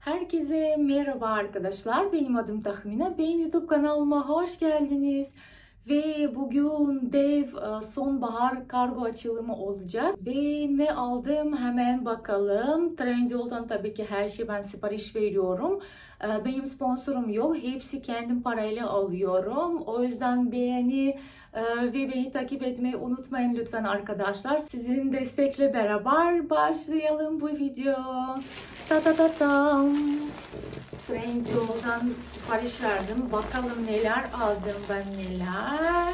Herkese merhaba arkadaşlar. Benim adım Tahmine. Benim YouTube kanalıma hoş geldiniz. Ve bugün dev e, sonbahar kargo açılımı olacak. Ve ne aldım hemen bakalım. Trendyol'dan tabii ki her şeyi ben sipariş veriyorum. E, Benim sponsorum yok. Hepsi kendim parayla alıyorum. O yüzden beğeni ve beni takip etmeyi unutmayın lütfen arkadaşlar. Sizin destekle beraber başlayalım bu video. Ta ta ta tam. Trendyol'dan sipariş verdim. Bakalım neler aldım ben neler.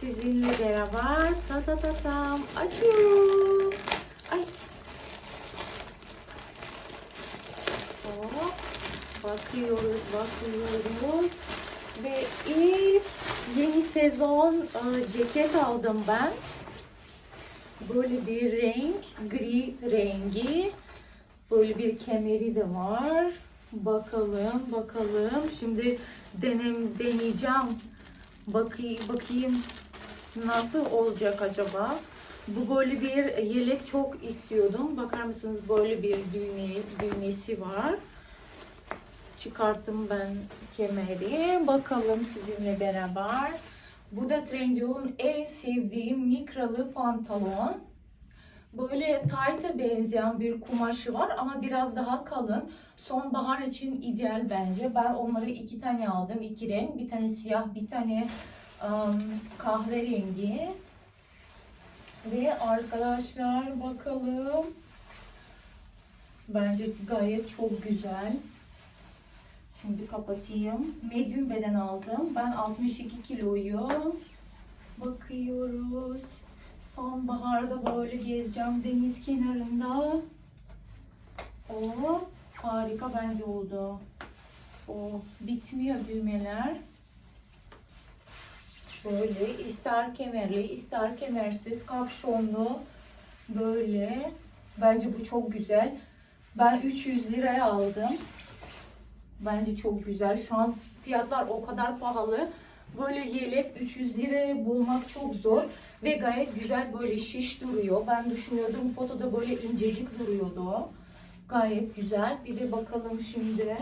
Sizinle beraber ta ta ta tam açıyorum. Ay. Hop. Bakıyoruz, bakıyoruz. Ve ilk yeni sezon e, ceket aldım ben. Böyle bir renk, gri rengi. Böyle bir kemeri de var. Bakalım, bakalım. Şimdi denem deneyeceğim. Bakayım, bakayım nasıl olacak acaba. Bu böyle bir yelek çok istiyordum. Bakar mısınız böyle bir düğme, düğmesi var. Çıkarttım ben kemeri. Bakalım sizinle beraber. Bu da Trendyol'un en sevdiğim mikralı pantolon. Böyle tayta benzeyen bir kumaşı var ama biraz daha kalın. Sonbahar için ideal bence. Ben onları iki tane aldım. iki renk. Bir tane siyah, bir tane um, kahverengi. Ve arkadaşlar bakalım. Bence gayet çok güzel. Şimdi kapatayım. Medium beden aldım. Ben 62 kiloyum. Bakıyoruz. Sonbaharda böyle gezeceğim deniz kenarında. O harika bence oldu. O bitmiyor düğmeler. Böyle ister kemerli, ister kemersiz, kapşonlu. Böyle. Bence bu çok güzel. Ben 300 liraya aldım. Bence çok güzel. Şu an fiyatlar o kadar pahalı. Böyle yelek 300 liraya bulmak çok zor. Ve gayet güzel böyle şiş duruyor. Ben düşünüyordum fotoda böyle incecik duruyordu. Gayet güzel. Bir de bakalım şimdi.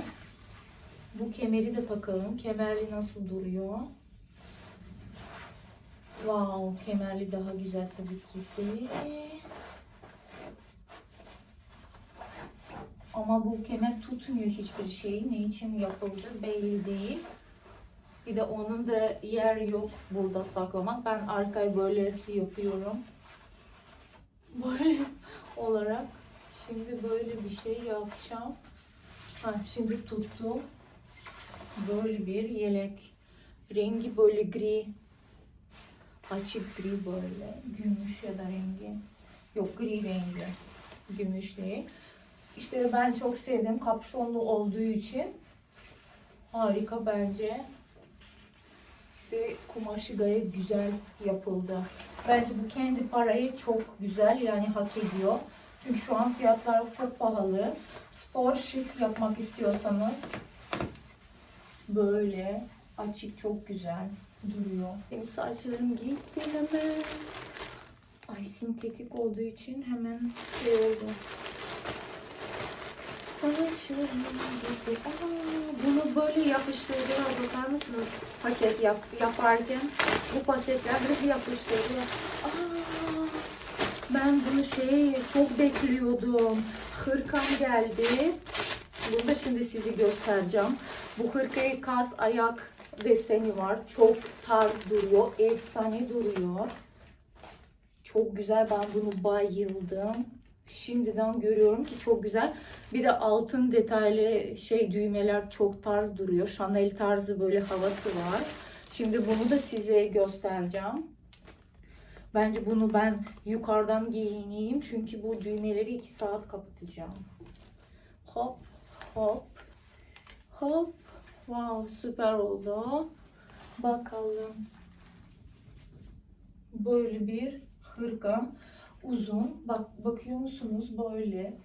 Bu kemeri de bakalım. Kemerli nasıl duruyor? Wow, kemerli daha güzel tabii ki de. Ama bu kemer tutmuyor hiçbir şeyi. Ne için yapıldı belli değil. Bir de onun da yer yok burada saklamak. Ben arkayı böyle yapıyorum. Böyle olarak. Şimdi böyle bir şey yapacağım. Ha, şimdi tuttu. Böyle bir yelek. Rengi böyle gri. Açık gri böyle. Gümüş ya da rengi. Yok gri rengi. Gümüş değil. İşte ben çok sevdim. Kapşonlu olduğu için. Harika bence ve kumaşı gayet güzel yapıldı. Bence bu kendi parayı çok güzel yani hak ediyor. Çünkü şu an fiyatlar çok pahalı. Spor şık yapmak istiyorsanız böyle açık çok güzel duruyor. Benim saçlarım gitti hemen. Ay sintetik olduğu için hemen şey oldu. Aa, bunu böyle yapıştırdılar. Bakar mısınız? Paket yap, yaparken bu paketler böyle yapıştırdılar. Aa, ben bunu şey çok bekliyordum. Hırkam geldi. Bunu da şimdi size göstereceğim. Bu hırkayı kaz ayak deseni var. Çok tarz duruyor. Efsane duruyor. Çok güzel. Ben bunu bayıldım. Şimdiden görüyorum ki çok güzel. Bir de altın detaylı şey düğmeler çok tarz duruyor. Chanel tarzı böyle havası var. Şimdi bunu da size göstereceğim. Bence bunu ben yukarıdan giyineyim. Çünkü bu düğmeleri 2 saat kapatacağım. Hop hop hop. Wow süper oldu. Bakalım. Böyle bir hırka uzun. Bak bakıyor musunuz böyle.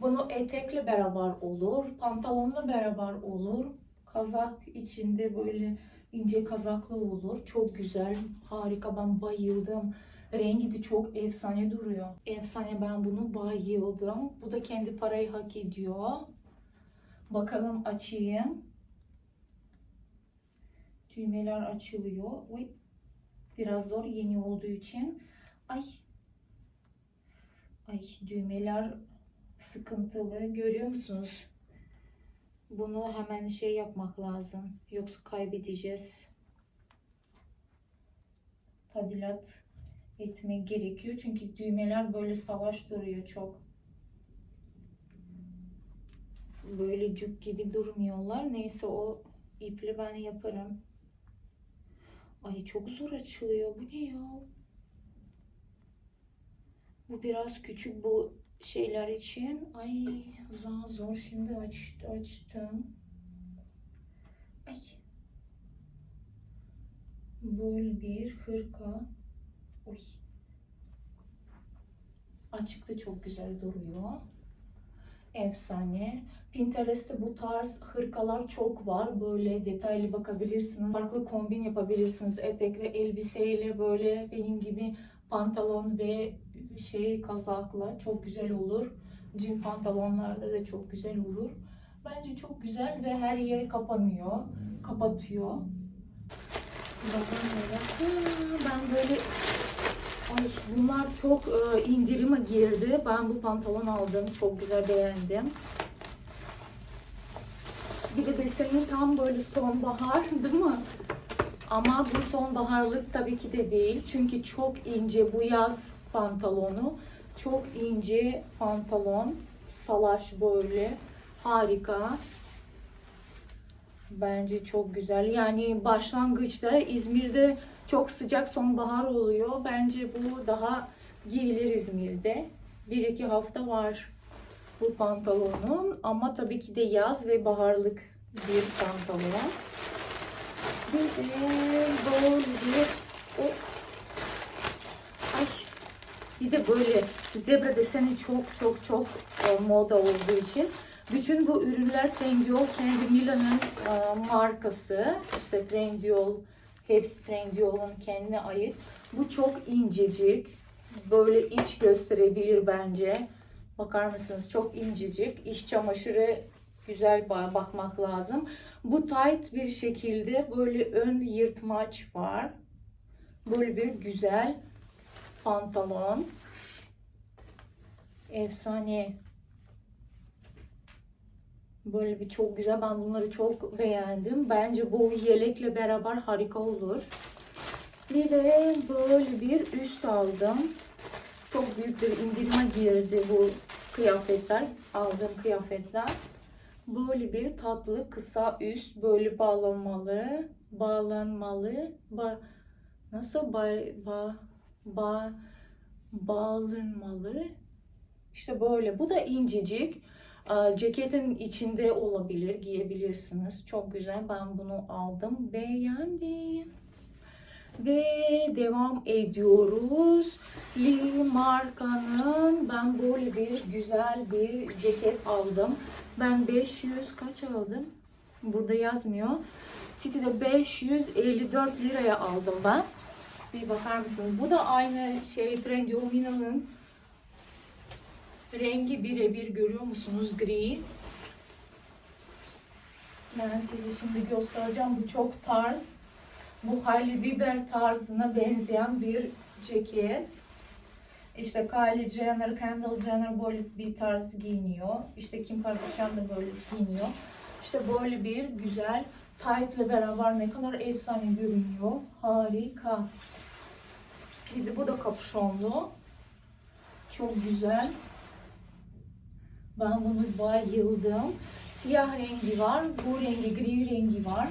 Bunu etekle beraber olur, pantolonla beraber olur. Kazak içinde böyle ince kazaklı olur. Çok güzel, harika. Ben bayıldım. Rengi de çok efsane duruyor. Efsane ben bunu bayıldım. Bu da kendi parayı hak ediyor. Bakalım açayım. Düğmeler açılıyor. Oy. Biraz zor yeni olduğu için. Ay. Ay düğmeler sıkıntılı. Görüyor musunuz? Bunu hemen şey yapmak lazım. Yoksa kaybedeceğiz. Tadilat etmek gerekiyor. Çünkü düğmeler böyle savaş duruyor çok. Böyle cuk gibi durmuyorlar. Neyse o iple ben yaparım. Ay çok zor açılıyor. Bu ne ya? Bu biraz küçük bu şeyler için. Ay daha zor. Şimdi aç, açtım. Ay. Böyle bir hırka. Oy. Açıkta çok güzel duruyor. Efsane. Pinterest'te bu tarz hırkalar çok var. Böyle detaylı bakabilirsiniz. Farklı kombin yapabilirsiniz. Etekle, elbiseyle böyle benim gibi pantolon ve şey kazakla çok güzel olur. Jean pantolonlarda da çok güzel olur. Bence çok güzel ve her yeri kapanıyor. Kapatıyor. Bakın böyle. Ben böyle Ay bunlar çok e, indirime girdi. Ben bu pantolon aldım. Çok güzel beğendim. Bir de deseni tam böyle sonbahar değil mi? Ama bu sonbaharlık tabii ki de değil. Çünkü çok ince bu yaz pantolonu. Çok ince pantolon. Salaş böyle. Harika. Bence çok güzel. Yani başlangıçta İzmir'de çok sıcak sonbahar oluyor. Bence bu daha giyilir İzmir'de. Bir iki hafta var bu pantolonun. Ama tabii ki de yaz ve baharlık bir pantolon. Böyle bir o ay bir de böyle zebra deseni çok çok çok e, moda olduğu için bütün bu ürünler Trendyol kendi Milan'ın e, markası. İşte Trendyol hepsi Trendyol'un kendine ait. Bu çok incecik. Böyle iç gösterebilir bence. Bakar mısınız? Çok incecik. İş çamaşırı güzel ba- bakmak lazım. Bu tight bir şekilde böyle ön yırtmaç var. Böyle bir güzel pantolon. Efsane. Böyle bir çok güzel. Ben bunları çok beğendim. Bence bu yelekle beraber harika olur. Bir de böyle bir üst aldım. Çok büyük bir indirime girdi bu kıyafetler. Aldığım kıyafetler. Böyle bir tatlı kısa üst böyle bağlanmalı, bağlanmalı, ba, nasıl ba, ba, ba, bağlanmalı. İşte böyle. Bu da incecik. Ceketin içinde olabilir, giyebilirsiniz. Çok güzel. Ben bunu aldım, beğendim. Ve devam ediyoruz. Lee markanın ben böyle bir güzel bir ceket aldım. Ben 500 kaç aldım? Burada yazmıyor. City'de 554 liraya aldım ben. Bir bakar mısınız? Bu da aynı şey Trendyol Mina'nın rengi birebir görüyor musunuz? Gri. Ben size şimdi göstereceğim. Bu çok tarz. Bu Hailey Bieber tarzına benzeyen bir ceket. İşte Kylie Jenner, Kendall Jenner böyle bir tarz giyiniyor. İşte Kim Kardashian da böyle giyiniyor. İşte böyle bir güzel tight ile beraber ne kadar efsane görünüyor. Harika. Bir de bu da kapüşonlu. Çok güzel. Ben bunu bayıldım. Siyah rengi var, bu rengi, gri rengi var.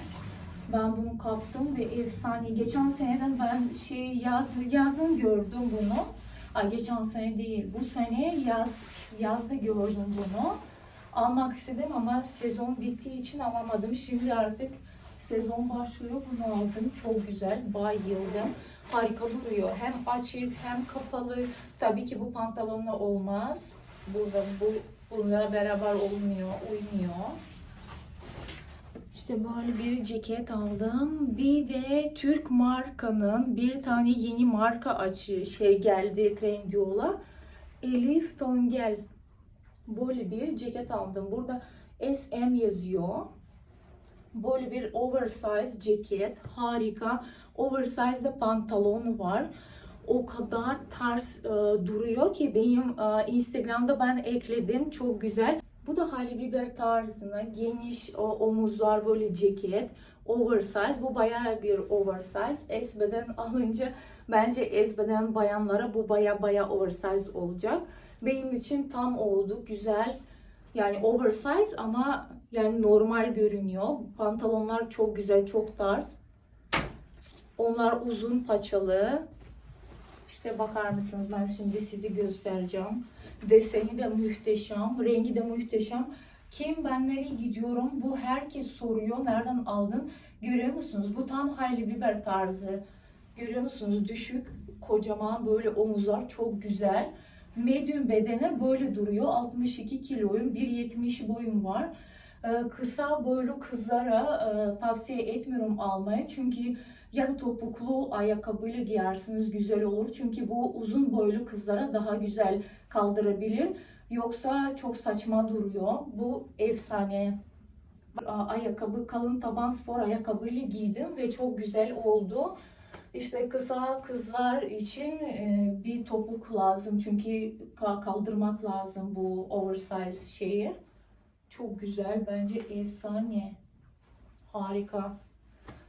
Ben bunu kaptım ve efsane. Geçen seneden ben şey yaz yazın gördüm bunu. Ay geçen sene değil. Bu sene yaz yazda gördüm bunu. Almak istedim ama sezon bittiği için alamadım. Şimdi artık sezon başlıyor. Bunu aldım. Çok güzel. Bayıldım. Harika duruyor. Hem açık hem kapalı. Tabii ki bu pantolonla olmaz. Burada bu bununla beraber olmuyor, uymuyor. İşte böyle bir ceket aldım. Bir de Türk markanın bir tane yeni marka açı şey geldi Trendyol'a. Elif Tongel. böyle bir ceket aldım. Burada SM yazıyor. Böyle bir oversize ceket. Harika. Oversize de pantolonu var. O kadar tarz e, duruyor ki benim e, Instagram'da ben ekledim. Çok güzel. Bu da Halle Bieber tarzına geniş o, omuzlar böyle ceket. Oversize. Bu bayağı bir oversize. S beden alınca bence S beden bayanlara bu baya baya oversize olacak. Benim için tam oldu. Güzel. Yani oversize ama yani normal görünüyor. Pantolonlar çok güzel, çok tarz. Onlar uzun paçalı. İşte bakar mısınız ben şimdi sizi göstereceğim. Deseni de muhteşem, rengi de muhteşem. Kim ben nereye gidiyorum? Bu herkes soruyor. Nereden aldın? Görüyor musunuz? Bu tam Hailey Bieber tarzı. Görüyor musunuz? Düşük, kocaman böyle omuzlar çok güzel. Medium bedene böyle duruyor. 62 kiloyum, 1.70 boyum var. Ee, kısa boylu kızlara e, tavsiye etmiyorum almayı. Çünkü ya topuklu ayakkabıyla giyersiniz güzel olur. Çünkü bu uzun boylu kızlara daha güzel kaldırabilir. Yoksa çok saçma duruyor. Bu efsane. Ayakkabı kalın taban spor ayakkabıyla giydim ve çok güzel oldu. İşte kısa kızlar için e, bir topuk lazım çünkü ka- kaldırmak lazım bu oversize şeyi. Çok güzel bence efsane. Harika.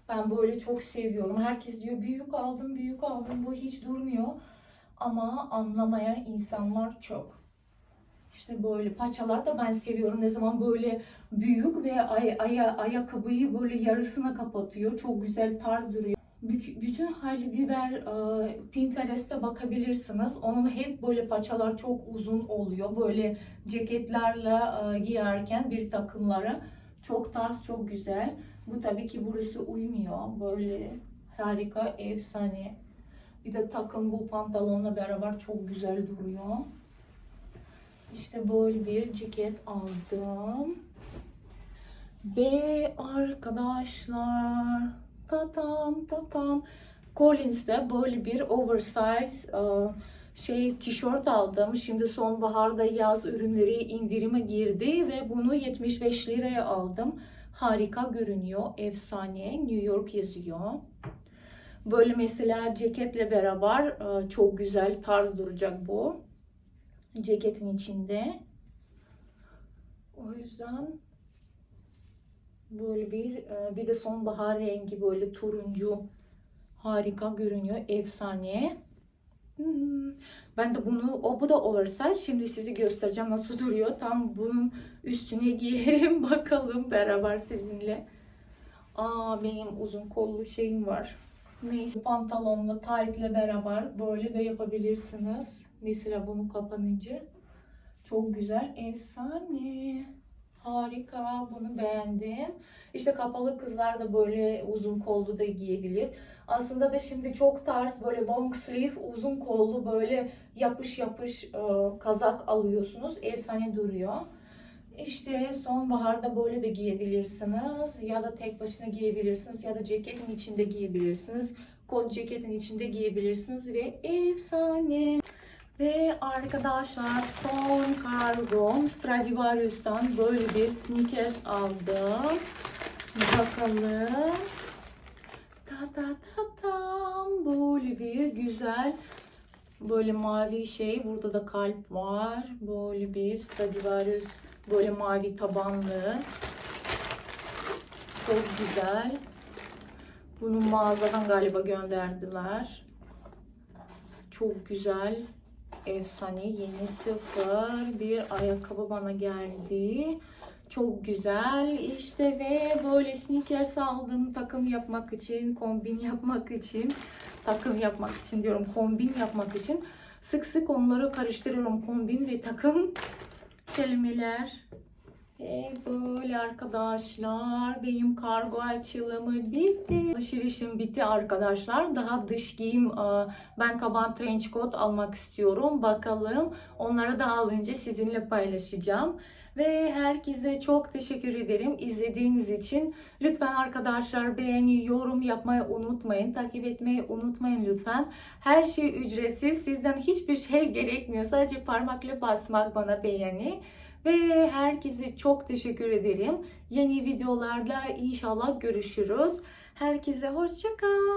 Ben böyle çok seviyorum. Herkes diyor büyük aldım, büyük aldım. Bu hiç durmuyor. Ama anlamayan insanlar çok. İşte böyle paçalar da ben seviyorum. Ne zaman böyle büyük ve ay, aya, ayakkabıyı böyle yarısına kapatıyor. Çok güzel tarz duruyor. Bütün Hailey Bieber e, Pinterest'te bakabilirsiniz. Onun hep böyle paçalar çok uzun oluyor. Böyle ceketlerle e, giyerken bir takımları çok tarz, çok güzel. Bu tabii ki burası uymuyor. Böyle harika, efsane. Bir de takım bu pantolonla beraber çok güzel duruyor. İşte böyle bir ceket aldım. Ve arkadaşlar tatam tatam Collins'te böyle bir oversize e, şey tişört aldım. Şimdi sonbaharda yaz ürünleri indirime girdi ve bunu 75 liraya aldım. Harika görünüyor. Efsane. New York yazıyor. Böyle mesela ceketle beraber e, çok güzel tarz duracak bu. Ceketin içinde. O yüzden böyle bir e, bir de sonbahar rengi böyle turuncu harika görünüyor. Efsane. Hmm. Ben de bunu, o bu da oversize. Şimdi sizi göstereceğim nasıl duruyor. Tam bunun üstüne giyerim bakalım beraber sizinle. Aa benim uzun kollu şeyim var. Neyse pantolonla, taytle beraber böyle de yapabilirsiniz. Mesela bunu kapanınca. Çok güzel, efsane. Harika, bunu beğendim. İşte kapalı kızlar da böyle uzun kollu da giyebilir. Aslında da şimdi çok tarz böyle long sleeve, uzun kollu böyle yapış yapış e, kazak alıyorsunuz. Efsane duruyor. İşte sonbaharda böyle de giyebilirsiniz. Ya da tek başına giyebilirsiniz. Ya da ceketin içinde giyebilirsiniz. Kot ceketin içinde giyebilirsiniz. Ve efsane. Ve arkadaşlar son kargom Stradivarius'tan böyle bir sneakers aldım. Bakalım. Ta ta ta tam böyle bir güzel böyle mavi şey. Burada da kalp var. Böyle bir Stradivarius böyle mavi tabanlı. Çok güzel. Bunu mağazadan galiba gönderdiler. Çok güzel. Efsane yeni sıfır bir ayakkabı bana geldi. Çok güzel işte ve böyle sneakers aldım takım yapmak için, kombin yapmak için, takım yapmak için diyorum kombin yapmak için. Sık sık onları karıştırıyorum kombin ve takım kelimeler. Ve böyle arkadaşlar benim kargo açılımı bitti. Alışverişim bitti arkadaşlar. Daha dış giyim e, ben kaban trench coat almak istiyorum. Bakalım onları da alınca sizinle paylaşacağım. Ve herkese çok teşekkür ederim izlediğiniz için. Lütfen arkadaşlar beğeni, yorum yapmayı unutmayın. Takip etmeyi unutmayın lütfen. Her şey ücretsiz. Sizden hiçbir şey gerekmiyor. Sadece parmakla basmak bana beğeni. Ve herkese çok teşekkür ederim. Yeni videolarda inşallah görüşürüz. Herkese hoşça kal.